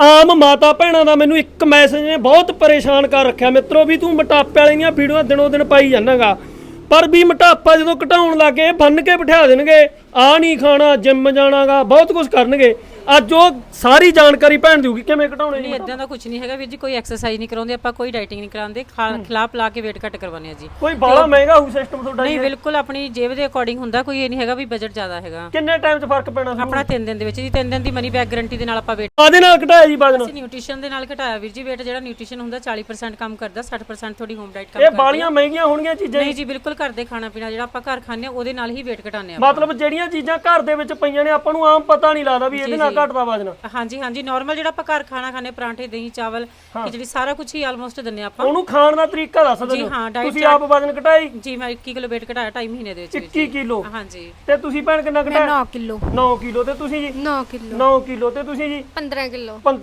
ਆਮ ਮਾਤਾ ਭੈਣਾਂ ਦਾ ਮੈਨੂੰ ਇੱਕ ਮੈਸੇਜ ਨੇ ਬਹੁਤ ਪਰੇਸ਼ਾਨ ਕਰ ਰੱਖਿਆ। ਮਿੱਤਰੋ, ਵੀ ਤੂੰ ਮੋਟਾਪੇ ਵਾਲੀਆਂ ਵੀਡੀਓਆਂ ਦਿਨੋਂ ਦਿਨ ਪਾਈ ਜਾਣਾਗਾ ਪਰ ਵੀ ਮੋਟਾਪਾ ਜਦੋਂ ਘਟਾਉਣ ਲੱਗੇ ਬੰਨ ਕੇ ਬਿਠਾ ਦੇਣਗੇ। ਆ ਨਹੀਂ ਖਾਣਾ ਜਿੰਮ ਜਾਣਾਗਾ, ਬਹੁਤ ਕੁਝ ਕਰਨਗੇ। ਅੱਜ ਉਹ ਸਾਰੀ ਜਾਣਕਾਰੀ ਭੈਣ ਦਿਊਗੀ ਕਿਵੇਂ ਘਟਾਉਣੇ ਨਹੀਂ ਇਦਾਂ ਦਾ ਕੁਝ ਨਹੀਂ ਹੈਗਾ ਵੀਰ ਜੀ ਕੋਈ ਐਕਸਰਸਾਈਜ਼ ਨਹੀਂ ਕਰਾਉਂਦੇ ਆਪਾਂ ਕੋਈ ਡਾਈਟਿੰਗ ਨਹੀਂ ਕਰਾਉਂਦੇ ਖਿਲਾ ਪਿਲਾ ਕੇ weight ਘੱਟ ਕਰਵਾਉਂਦੇ ਆ ਜੀ। ਕੋਈ ਬਾਲਾ ਮਹਿੰਗਾ ਹੋਊ ਸਿਸਟਮ ਤੁਹਾਡਾ ਨਹੀਂ ਬਿਲਕੁਲ ਆਪਣੀ ਜੇਬ ਦੇ ਅਕੋਰਡਿੰਗ ਹੁੰਦਾ ਕੋਈ ਇਹ ਨਹੀਂ ਹੈਗਾ ਵੀ ਬਜਟ ਜ਼ਿਆਦਾ ਹੈਗਾ। ਕਿੰਨੇ ਟਾਈਮ 'ਚ ਫ਼ਰਕ ਪੈਣਾ ਆਪਣਾ 3 ਦਿਨ ਦੇ ਵਿੱਚ ਜੀ 3 ਦਿਨ ਦੀ ਮਨੀ ਬੈਕ ਗਾਰੰਟੀ ਦੇ ਨਾਲ ਆਪਾਂ weight ਆਦੇ ਨਾਲ ਘਟਾਇਆ ਜੀ ਵਜਨ ਅਸੀਂ ਨਿਊਟ੍ਰੀਸ਼ਨ ਦੇ ਨਾਲ ਘਟਾਇਆ ਵੀਰ ਜੀ weight ਜਿਹੜਾ ਨਿਊਟ੍ਰੀਸ਼ਨ ਹੁੰਦਾ 40% ਕੰਮ ਕਰਦਾ 60% ਤੁਹਾਡੀ ਹੋਮ ਡਾਈਟ ਕੰਮ ਇਹ ਬਾਲੀਆਂ ਮਹਿੰਗੀਆਂ ਹੋਣਗੀਆਂ ਚੀਜ਼ਾਂ ਨਹੀਂ ਜੀ। ਬਿਲਕੁਲ ਘਰ ਦੇ ਖਾਣਾ ਪੀਣਾ ਜਿਹੜਾ ਆਪਾਂ ਘਰ ਖਾਂਦੇ ਆ ਉਹਦੇ ਨਾਲ ਹੀ weight ਘਟਾਉਂਦੇ ਆ ਮਤਲਬ ਜਿਹੜੀਆਂ ਚੀਜ਼ਾਂ ਘਰ ਦੇ ਵਿੱਚ ਪਈਆਂ ਨੇ ਆਪਾਂ ਨੂੰ ਆਮ ਪਤਾ ਨਹੀਂ ਲੱਗਦਾ ਵੀ ਇਹਦੇ ਨਾਲ ਘਟਦਾ ਵਜਨ ਹਾਂਜੀ ਹਾਂਜੀ ਨਾਰਮਲ ਜਿਹੜਾ ਆਪਾਂ ਘਰ ਖਾਣਾ ਖਾਂਦੇ ਪਰਾਂਠੇ ਦਹੀਂ ਚਾਵਲ ਖਿਚੜੀ ਸਾਰਾ ਕੁਝ ਹੀ ਆਲਮੋਸਟ ਦਿੰਨੇ ਆ ਆਪਾਂ। ਉਹਨੂੰ ਖਾਣ ਦਾ ਤਰੀਕਾ ਦੱਸ ਦਿਓ ਜੀ ਹਾਂ ਡਾਈਟ ਤੁਸੀਂ ਆਪ ਵਜਨ ਘਟਾਈ? ਜੀ ਮੈਂ 21 ਕਿਲੋ weight ਘਟਾਇਆ 2.5 ਮਹੀਨੇ ਦੇ ਵਿੱਚ ਵੀਰ 21 ਕਿਲੋ। ਹਾਂਜੀ। ਤੇ ਤੁਸੀਂ ਭੈਣ ਕਿੰਨਾ ਘਟਾਇਆ? 9 ਕਿਲੋ। 9 ਕਿਲੋ ਤੇ ਤੁਸੀਂ ਜੀ? 9 ਕਿਲੋ। 9 ਕਿਲੋ ਤੇ ਤੁਸੀਂ ਜੀ? 15 ਕਿਲੋ।